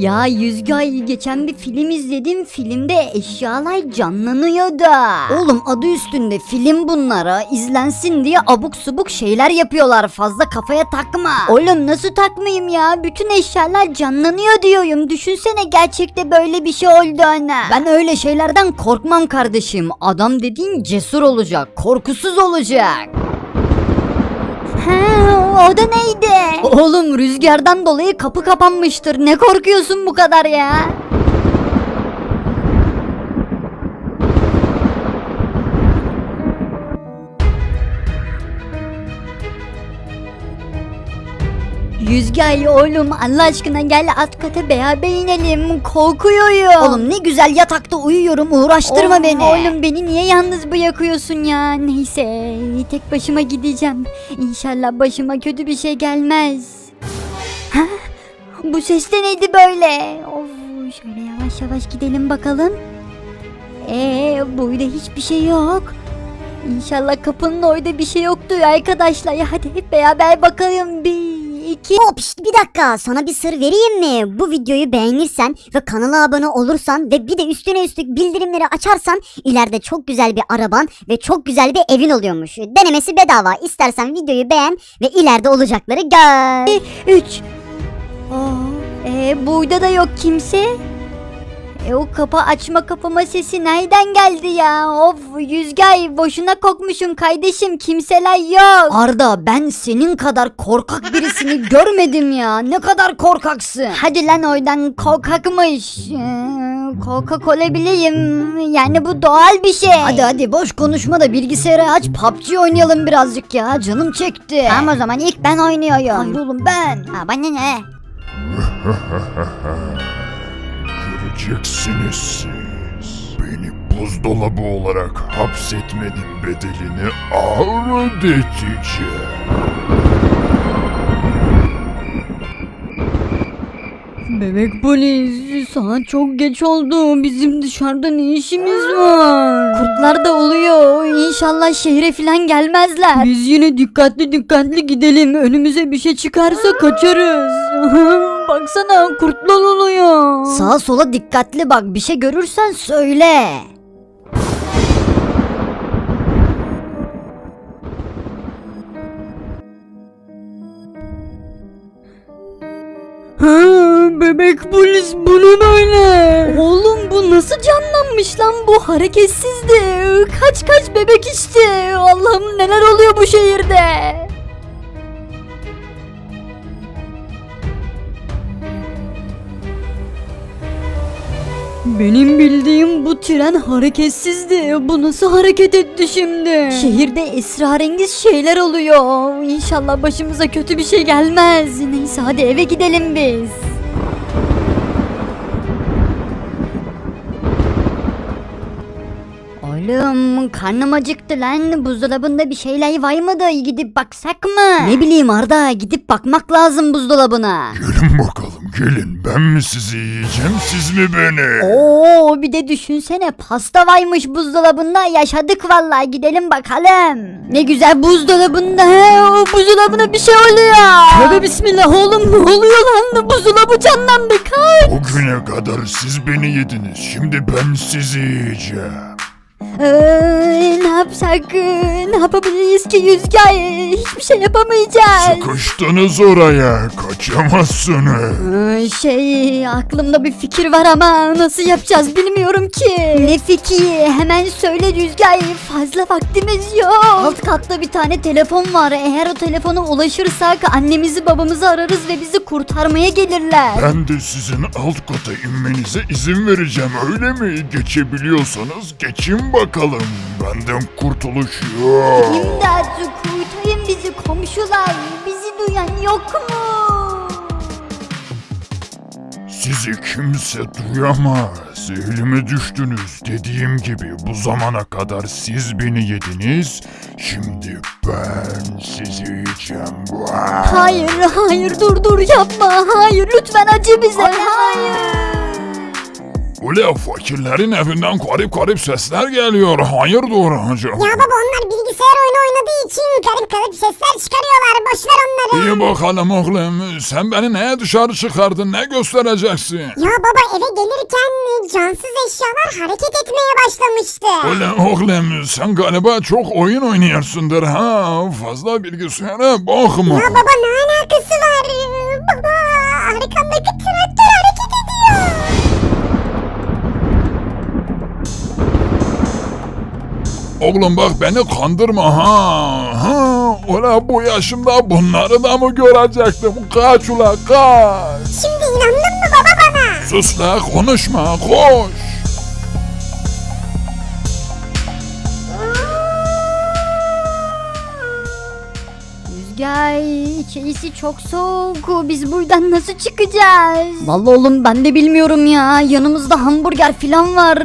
Ya Yüzgay geçen bir film izledim filmde eşyalar canlanıyor da. Oğlum adı üstünde film bunlara izlensin diye abuk subuk şeyler yapıyorlar fazla kafaya takma. Oğlum nasıl takmayayım ya bütün eşyalar canlanıyor diyorum düşünsene gerçekte böyle bir şey oldu ana. Ben öyle şeylerden korkmam kardeşim adam dediğin cesur olacak korkusuz olacak. O da neydi? Oğlum rüzgardan dolayı kapı kapanmıştır. Ne korkuyorsun bu kadar ya? Yüzgay oğlum Allah aşkına gel alt kata beraber inelim korkuyorum. Oğlum ne güzel yatakta uyuyorum uğraştırma Of, beni. Oğlum beni niye yalnız bırakıyorsun ya? Neyse tek başıma gideceğim. İnşallah başıma kötü bir şey gelmez. Ha? Bu ses de neydi böyle? Of, şöyle yavaş yavaş gidelim bakalım. Ee, burada hiçbir şey yok. İnşallah kapının orada bir şey yoktur arkadaşlar. Hadi hep beraber bakalım. Bir, iki. Hop şşt, bir dakika sana bir sır vereyim mi? Bu videoyu beğenirsen ve kanala abone olursan ve bir de üstüne üstlük bildirimleri açarsan ileride çok güzel bir araban ve çok güzel bir evin oluyormuş. Denemesi bedava. İstersen videoyu beğen ve ileride olacakları gör. Üç. Aa, e, burada da yok kimse. E, o kapı açma kapama sesi nereden geldi ya? Of Yüzgay boşuna kokmuşum kardeşim kimseler yok. Arda ben senin kadar korkak birisini görmedim ya. Ne kadar korkaksın. Hadi lan oradan korkakmış. Ee, korkak olabilirim. Yani bu doğal bir şey. Hadi hadi boş konuşma da bilgisayarı aç PUBG oynayalım birazcık ya. Canım çekti. Tamam o zaman ilk ben oynuyorum. Hayır oğlum ben. Ha bana ne? Göreceksiniz siz. Beni buzdolabı olarak hapsetmenin bedelini ağır ödeteceğim. Bebek polis saat çok geç oldu bizim dışarıda ne işimiz var? Kurtlar da oluyor İnşallah şehre falan gelmezler. Biz yine dikkatli dikkatli gidelim önümüze bir şey çıkarsa kaçarız. Baksana kurtlar oluyor. Sağa sola dikkatli bak bir şey görürsen söyle. Ha, bebek polis bu ne böyle? Oğlum bu nasıl canlanmış lan bu hareketsizdi. Kaç kaç bebek işte. Allah'ım neler oluyor bu şehirde. Benim bildiğim bu tren hareketsizdi. Bu nasıl hareket etti şimdi? Şehirde esrarengiz şeyler oluyor. İnşallah başımıza kötü bir şey gelmez. Neyse hadi eve gidelim biz. Oğlum karnım acıktı lan. Buzdolabında bir şeyler var mıdır? Gidip baksak mı? Ne bileyim Arda gidip bakmak lazım buzdolabına. Gelin bakalım gelin. Ben mi sizi yiyeceğim siz mi beni? Oo bir de düşünsene pasta varmış buzdolabında yaşadık vallahi gidelim bakalım. Ne güzel buzdolabında he o buzdolabına bir şey oluyor. Tövbe bismillah oğlum ne oluyor lan buzdolabı canlandı kaç. Bugüne kadar siz beni yediniz. Şimdi ben sizi yiyeceğim. Ee, yapsak ne yapabiliriz ki Yüzgay hiçbir şey yapamayacağız. Sıkıştınız oraya. Kaçamazsınız. Ee, Şey aklımda bir fikir var ama nasıl yapacağız bilmiyorum ki. Ne fikri hemen söyle Rüzgar fazla vaktimiz yok. Alt katta bir tane telefon var eğer o telefona ulaşırsak annemizi babamızı ararız ve bizi kurtarmaya gelirler. Ben de sizin alt kata inmenize izin vereceğim öyle mi? Geçebiliyorsanız geçin bakalım. Benden kurtuluş yok. İmdat kurtarın bizi komşular bizi duyan yok mu? Sizi kimse duyamaz. Elime düştünüz. Dediğim gibi bu zamana kadar siz beni yediniz. Şimdi ben sizi yiyeceğim. Hayır hayır dur dur yapma hayır lütfen acı bize hayır. Ule fakirlerin evinden garip garip sesler geliyor. Hayırdır acaba? Ya baba onlar bilgisayar oyunu oynadığı için garip garip sesler çıkarıyorlar. Boş ver onları. İyi bakalım oğlum. Sen beni neye dışarı çıkardın? Ne göstereceksin? Ya baba eve gelirken cansız eşyalar hareket etmeye başlamıştı. Ule oğlum sen galiba çok oyun oynuyorsundur ha. Fazla bilgisayara bakma. Ya baba ne alakası var? Oğlum bak beni kandırma ha. Ha, ula bu yaşımda bunları da mı görecektim? Kaç ula kaç. Şimdi inandın mı baba bana? Sus la konuşma koş. Rüzgar içerisi çok soğuk. Biz buradan nasıl çıkacağız? Vallahi oğlum ben de bilmiyorum ya. Yanımızda hamburger falan var.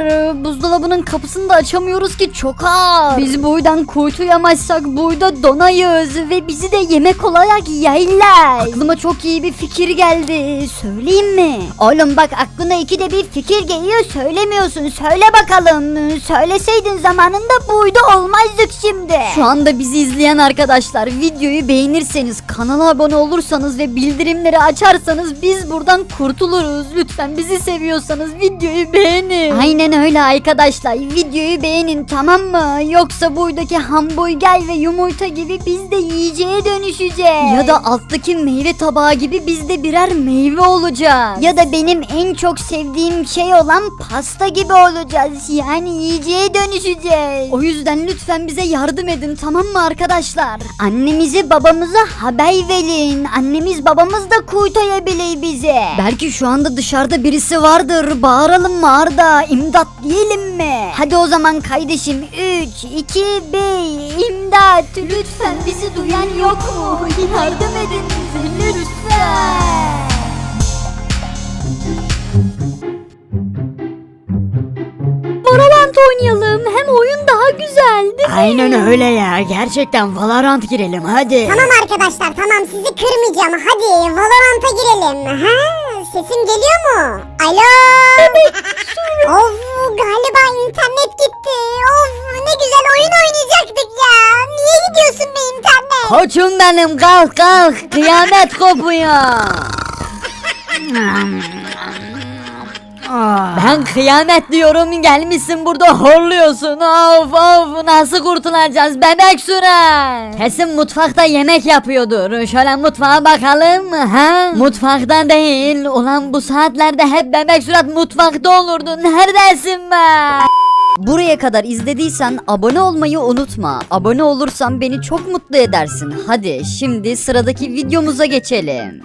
Buzdolabının kapısını da açamıyoruz ki çok az. Biz buradan kurtulamazsak burada donayız ve bizi de yemek olarak yerler. Aklıma çok iyi bir fikir geldi. Söyleyeyim mi? Oğlum bak aklına ikide bir fikir geliyor söylemiyorsun. Söyle bakalım. Söyleseydin zamanında burada olmazdık şimdi. Şu anda bizi izleyen arkadaşlar videoyu beğenirseniz, kanala abone olursanız ve bildirimleri açarsanız biz buradan kurtuluruz. Lütfen bizi seviyorsanız videoyu beğenin. Aynen öyle arkadaşlar. Videoyu beğenin tamam mı? Yoksa buradaki hamburger ve yumurta gibi biz de yiyeceğe dönüşeceğiz. Ya da alttaki meyve tabağı gibi biz de birer meyve olacağız. Ya da benim en çok sevdiğim şey olan pasta gibi olacağız. Yani yiyeceğe dönüşeceğiz. O yüzden lütfen bize yardım edin tamam mı arkadaşlar? Annemizi babamıza haber verin. Annemiz babamız da kurtarabilir bize. Belki şu anda dışarıda birisi vardır. Bağıralım mı Arda? İmdat diyelim mi? Hadi o zaman kardeşim 3, 2, 1 imdat. Lütfen bizi duyan yok mu? Yardım edin bize lütfen. Valorant oynayalım. Hem oyun daha güzel değil mi? Aynen öyle ya. Gerçekten Valorant girelim hadi. Tamam arkadaşlar tamam sizi kırmayacağım. Hadi Valorant'a girelim. Ha? Sesim geliyor mu? Alo? of galiba internet gitti. Of ne güzel oyun oynayacaktık ya. Niye gidiyorsun be internet? Koçum benim kalk kalk. Kıyamet kopuyor. Ben kıyamet diyorum gelmişsin burada horluyorsun of of nasıl kurtulacağız bebek süren Kesin mutfakta yemek yapıyordur şöyle mutfağa bakalım ha Mutfakta değil ulan bu saatlerde hep bebek sürat mutfakta olurdu neredesin be Buraya kadar izlediysen abone olmayı unutma. Abone olursan beni çok mutlu edersin. Hadi şimdi sıradaki videomuza geçelim.